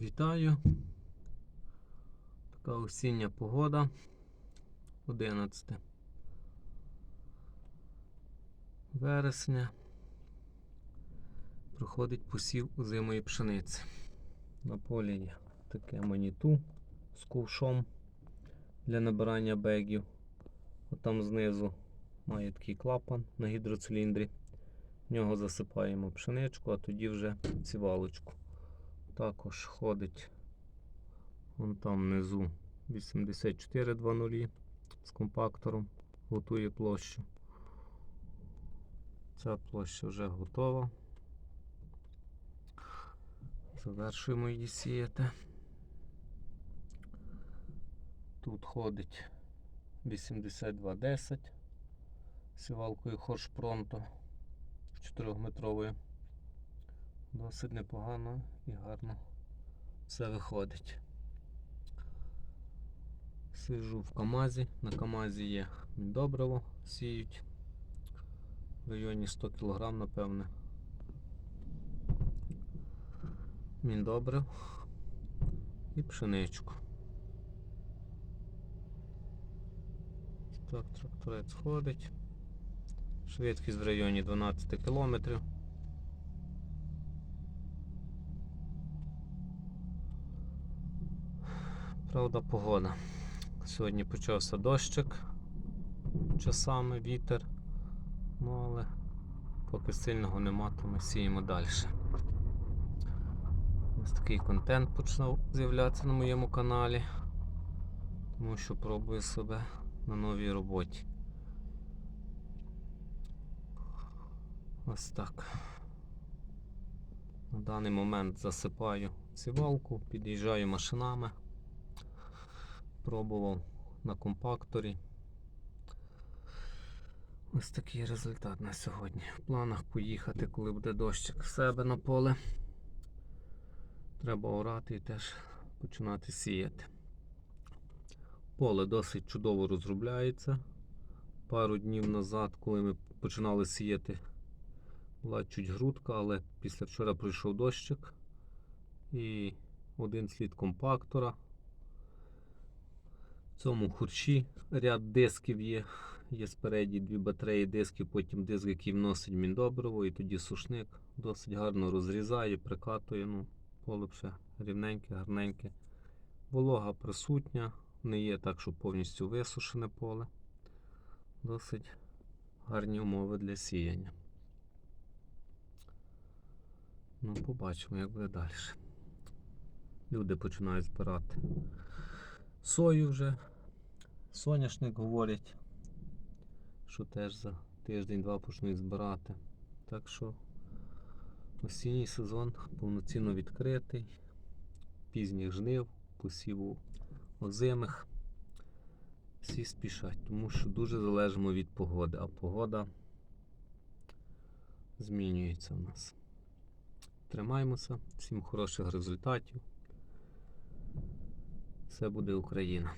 Вітаю. Така осіння погода. 11 вересня. Проходить посів озимої пшениці. На полі є таке маніту з ковшом для набирання бегів. Отам знизу має такий клапан на гідроциліндрі. В нього засипаємо пшеничку, а тоді вже сівалочку. Також ходить вон там внизу 8420 з компактором, готує площу. Ця площа вже готова. Завершуємо її сіяти. Тут ходить 8210 сівалкою Хорш Пронто 4-метровою. Досить непогано і гарно все виходить. Сижу в Камазі. На Камазі є добриво, сіють в районі 100 кг, напевне. Міндобрив і пшеничку. Так, тракторець ходить. Швидкість в районі 12 кілометрів. Правда, погода. Сьогодні почався дощик часами, вітер. Ну, але поки сильного нема, то ми сіємо далі. Ось такий контент почав з'являтися на моєму каналі, тому що пробую себе на новій роботі. Ось так. На даний момент засипаю сівалку, під'їжджаю машинами. Пробував на компакторі. Ось такий результат на сьогодні. В планах поїхати, коли буде дощик в себе на поле. Треба орати і теж починати сіяти. Поле досить чудово розробляється. Пару днів назад, коли ми починали сіяти, була чуть грудка, але після вчора прийшов дощик і один слід компактора. В цьому хурші ряд дисків є. Є спереді дві батареї дисків, потім диск, який вносить міндобриво, і тоді сушник досить гарно розрізає, прикатує. Ну, поле все рівненьке, гарненьке. Волога присутня, не є так, що повністю висушене поле. Досить гарні умови для сіяння. Ну, побачимо, як буде далі. Люди починають збирати сою вже. Соняшник говорять, що теж за тиждень-два почнуть збирати. Так що осінній сезон повноцінно відкритий, пізніх жнив, посіву озимих. Всі спішать, тому що дуже залежимо від погоди, а погода змінюється в нас. Тримаємося, всім хороших результатів. Все буде Україна.